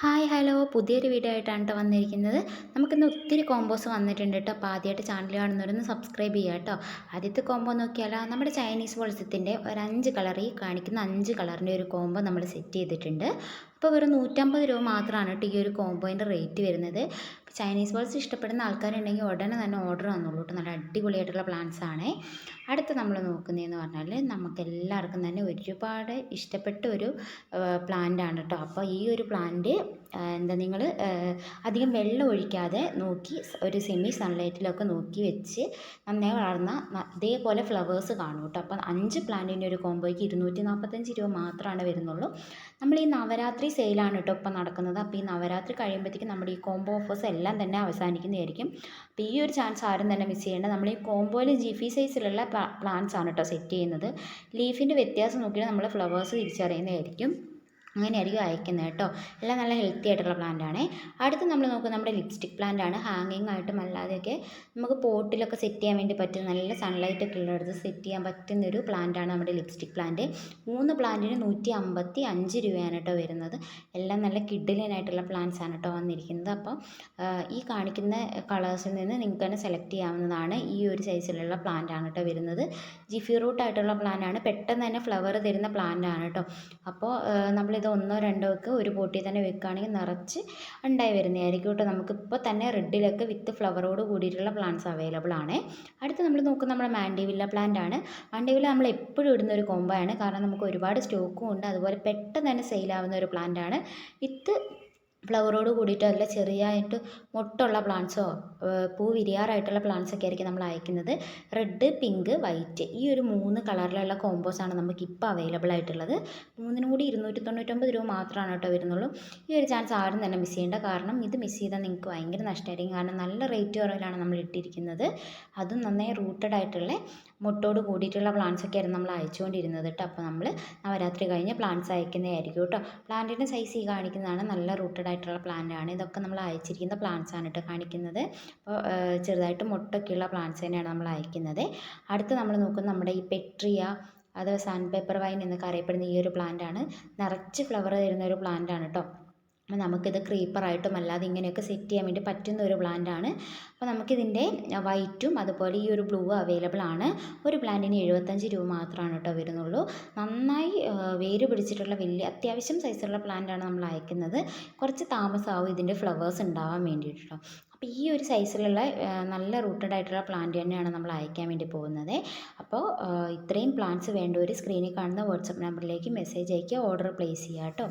Hi hello. പുതിയൊരു video ആയിട്ടാണ് കേട്ടോ വന്നിരിക്കുന്നത്. നമുക്കിന്ന് ഒത്തിരി കോമ്പോസ് വന്നിട്ടുണ്ട് കേട്ടോ അപ്പോൾ ആദ്യമായിട്ട് ചാനൽ കാണുന്നവരൊന്ന് സബ്സ്ക്രൈബ് ചെയ്യുക കേട്ടോ ആദ്യത്തെ കോമ്പോ നോക്കിയാലോ നമ്മുടെ ചൈനീസ് പോളിസത്തിന്റെ ഒരു അഞ്ച് കളർ ഈ കാണിക്കുന്ന അഞ്ച് കളറിന്റെ ഒരു കോമ്പോ നമ്മൾ സെറ്റ് ചെയ്തിട്ടുണ്ട്. അപ്പോൾ വെറും നൂറ്റമ്പത് രൂപ മാത്രമാണ് കേട്ടോ ഈ ഒരു കോമ്പോയിന്റെ റേറ്റ് വരുന്നത്. ചൈനീസ് ബോൾസ് ഇഷ്ടപ്പെടുന്ന ആൾക്കാരുണ്ടെങ്കിൽ ഉടനെ തന്നെ ഓർഡർ വന്നോളൂ കേട്ടോ നല്ല അടിപൊളിയായിട്ടുള്ള പ്ലാന്റ്സ് ആണേ. അടുത്ത് നമ്മൾ നോക്കുന്നതെന്ന് പറഞ്ഞാൽ നമുക്ക് എല്ലാവർക്കും തന്നെ ഒരുപാട് ഇഷ്ടപ്പെട്ട ഒരു പ്ലാന്റ് ആണ് കേട്ടോ അപ്പോൾ ഈ ഒരു പ്ലാന്റ് എന്താ നിങ്ങൾ അധികം വെള്ളം ഒഴിക്കാതെ നോക്കി ഒരു സെമി സൺലൈറ്റിലൊക്കെ നോക്കി വെച്ച് നന്നായി വളർന്ന ഇതേപോലെ ഫ്ലവേഴ്സ് കാണും കേട്ടോ അപ്പം അഞ്ച് പ്ലാന്റിന്റെ ഒരു കോമ്പോയ്ക്ക് ഇരുന്നൂറ്റി നാൽപ്പത്തഞ്ച് രൂപ മാത്രമാണ് വരുന്നുള്ളൂ. നമ്മൾ ഈ നവരാത്രി സെയിലാണ് കേട്ടോ ഇപ്പം നടക്കുന്നത്. അപ്പോൾ ഈ നവരാത്രി കഴിയുമ്പോഴത്തേക്കും നമ്മുടെ ഈ കോംബോ ഓഫേഴ്സ് എല്ലാം തന്നെ അവസാനിക്കുന്നതായിരിക്കും. അപ്പോൾ ഈ ഒരു ചാൻസ് ആരും തന്നെ മിസ് ചെയ്യേണ്ട. നമ്മൾ ഈ കോംബോയിൽ ജിഫി സൈസിലുള്ള പ്ലാന്റ്സ് ആണ് കേട്ടോ സെറ്റ് ചെയ്യുന്നത്. ലീഫിന്റെ വ്യത്യാസം നോക്കിയാൽ നമ്മൾ ഫ്ലവേഴ്സ് തിരിച്ചറിയുന്നതായിരിക്കും. അങ്ങനെയായിരിക്കും അയക്കുന്നത് കേട്ടോ. എല്ലാം നല്ല ഹെൽത്തി ആയിട്ടുള്ള പ്ലാന്റ് ആണ്. അടുത്ത് നമ്മൾ നോക്കുന്നത് നമ്മുടെ ലിപ്സ്റ്റിക് പ്ലാന്റ് ആണ്. ഹാങ്ങിങ് ആയിട്ടും അല്ലാതെയൊക്കെ നമുക്ക് പോട്ടിലൊക്കെ സെറ്റ് ചെയ്യാൻ വേണ്ടി പറ്റും നല്ല സൺലൈറ്റ് ഒക്കെ ഉള്ളിടത്ത് സെറ്റ് ചെയ്യാൻ പറ്റുന്ന ഒരു പ്ലാന്റ് ആണ് നമ്മുടെ ലിപ്സ്റ്റിക് പ്ലാന്റ് മൂന്ന് പ്ലാന്റിന് നൂറ്റി അമ്പത്തി അഞ്ച് രൂപയാണ് കേട്ടോ വരുന്നത്. എല്ലാം നല്ല കിഡിലിനായിട്ടുള്ള പ്ലാന്റ്സ് ആണ് കേട്ടോ വന്നിരിക്കുന്നത്. അപ്പോൾ ഈ കാണിക്കുന്ന കളേഴ്സിൽ നിന്ന് നിങ്ങൾക്ക് തന്നെ സെലക്ട് ചെയ്യാവുന്നതാണ് ഈ ഒരു സൈസിലുള്ള പ്ലാന്റ് ആണ് കേട്ടോ വരുന്നത്. ജിഫി റൂട്ട് ആയിട്ടുള്ള പ്ലാന്റ് ആണ്. പെട്ടെന്ന് തന്നെ ഫ്ലവർ തരുന്ന പ്ലാന്റ് ആണ് കേട്ടോ. അപ്പോൾ നമ്മളിത് ഒന്നോ രണ്ടോ ഒക്കെ ഒരു പോട്ടിൽ തന്നെ വെക്കുകയാണെങ്കിൽ നിറച്ച് ഉണ്ടായി വരുന്നതായിരിക്കും കേട്ടോ. നമുക്കിപ്പോൾ തന്നെ റെഡിലൊക്കെ വിത്ത് ഫ്ലവറോട് കൂടിയിട്ടുള്ള പ്ലാന്റ്സ് അവൈലബിൾ ആണ്. അടുത്ത് നമ്മൾ നോക്കുന്ന നമ്മുടെ മാൻഡിവില്ല പ്ലാന്റ് ആണ്. മാൻഡിവില്ല നമ്മൾ എപ്പോഴും ഇടുന്ന ഒരു കോംബോ കാരണം നമുക്ക് ഒരുപാട് സ്റ്റോക്കും ഉണ്ട്. അതുപോലെ പെട്ടെന്ന് തന്നെ സെയിലാവുന്ന ഒരു പ്ലാന്റ് ആണ്. വിത്ത് ഫ്ലവറോട് കൂടിയിട്ട് അതിൽ ചെറിയായിട്ട് മൊട്ടുള്ള പ്ലാന്റ്സോ പൂ വിരിയാറായിട്ടുള്ള പ്ലാന്റ്സ് ഒക്കെ ആയിരിക്കും നമ്മൾ അയക്കുന്നത്. റെഡ് പിങ്ക് വൈറ്റ് ഈ ഒരു മൂന്ന് കളറിലുള്ള കോമ്പോസാണ് നമുക്ക് ഇപ്പോൾ അവൈലബിൾ ആയിട്ടുള്ളത്. മൂന്നിനും കൂടി ഇരുന്നൂറ്റി തൊണ്ണൂറ്റൊമ്പത് രൂപ മാത്രമാണ് കേട്ടോ വരുന്നുള്ളൂ. ഈ ഒരു ചാൻസ് ആരും തന്നെ മിസ് ചെയ്യേണ്ട. കാരണം ഇത് മിസ് ചെയ്താൽ നിങ്ങൾക്ക് ഭയങ്കര നഷ്ടമായിരിക്കും. കാരണം നല്ല റേറ്റ് കുറവിലാണ് നമ്മൾ ഇട്ടിരിക്കുന്നത്. അതും നന്നായി റൂട്ടഡ് ആയിട്ടുള്ള മുട്ടോട് കൂടിയിട്ടുള്ള പ്ലാന്റ്സ് ഒക്കെയായിരുന്നു നമ്മൾ അയച്ചുകൊണ്ടിരുന്നത് കേട്ടോ. അപ്പോൾ നമ്മൾ നവരാത്രി കഴിഞ്ഞ് പ്ലാന്റ്സ് അയക്കുന്നതായിരിക്കും കേട്ടോ. പ്ലാന്റിന്റെ സൈസ് ഈ കാണിക്കുന്നതാണ് നല്ല റൂട്ടഡ് ആയിട്ടുള്ള പ്ലാന്റ് ആണ്. ഇതൊക്കെ നമ്മൾ അയച്ചിരിക്കുന്ന പ്ലാന്റ്സ് ആണ് കേട്ടോ കാണിക്കുന്നത്. അപ്പോൾ ചെറുതായിട്ട് മുട്ടൊക്കെയുള്ള പ്ലാന്റ്സ് തന്നെയാണ് നമ്മൾ അയക്കുന്നത്. അടുത്ത് നമ്മൾ നോക്കുന്നത് നമ്മുടെ ഈ പെട്രിയ അത് സാൻഡ് പേപ്പർ വൈൻ എന്നൊക്കെ അറിയപ്പെടുന്ന ഈ ഒരു പ്ലാന്റ് ആണ്. നിറച്ച് ഫ്ലവർ തരുന്ന ഒരു പ്ലാന്റ് ആണ് കേട്ടോ നമുക്കിത് ക്രീപ്പറായിട്ടും അല്ലാതെ ഇങ്ങനെയൊക്കെ സെറ്റ് ചെയ്യാൻ വേണ്ടി പറ്റുന്ന ഒരു പ്ലാന്റ് ആണ്. അപ്പോൾ നമുക്കിതിന്റെ വൈറ്റും അതുപോലെ ഈ ഒരു ബ്ലൂ അവൈലബിൾ ആണ്. ഒരു പ്ലാന്റിന് എഴുപത്തഞ്ച് രൂപ മാത്രമാണ് കേട്ടോ വരുന്നുള്ളൂ. നന്നായി വേര് പിടിച്ചിട്ടുള്ള വലിയ അത്യാവശ്യം സൈസുള്ള പ്ലാന്റാണ് നമ്മൾ അയക്കുന്നത്. കുറച്ച് താമസമാവും ഇതിന്റെ ഫ്ലവേഴ്സ് ഉണ്ടാവാൻ വേണ്ടിയിട്ട് അപ്പോൾ ഈ ഒരു സൈസിലുള്ള നല്ല റൂട്ടഡ് ആയിട്ടുള്ള പ്ലാന്റ് തന്നെയാണ് നമ്മൾ അയക്കാൻ വേണ്ടി പോകുന്നത്. അപ്പോൾ ഇത്രയും പ്ലാന്റ്സ് വേണ്ട ഒരു സ്ക്രീനിൽ കാണുന്ന വാട്സപ്പ് നമ്പറിലേക്ക് മെസ്സേജ് അയക്കുക ഓർഡർ പ്ലേസ് ചെയ്യുക കേട്ടോ.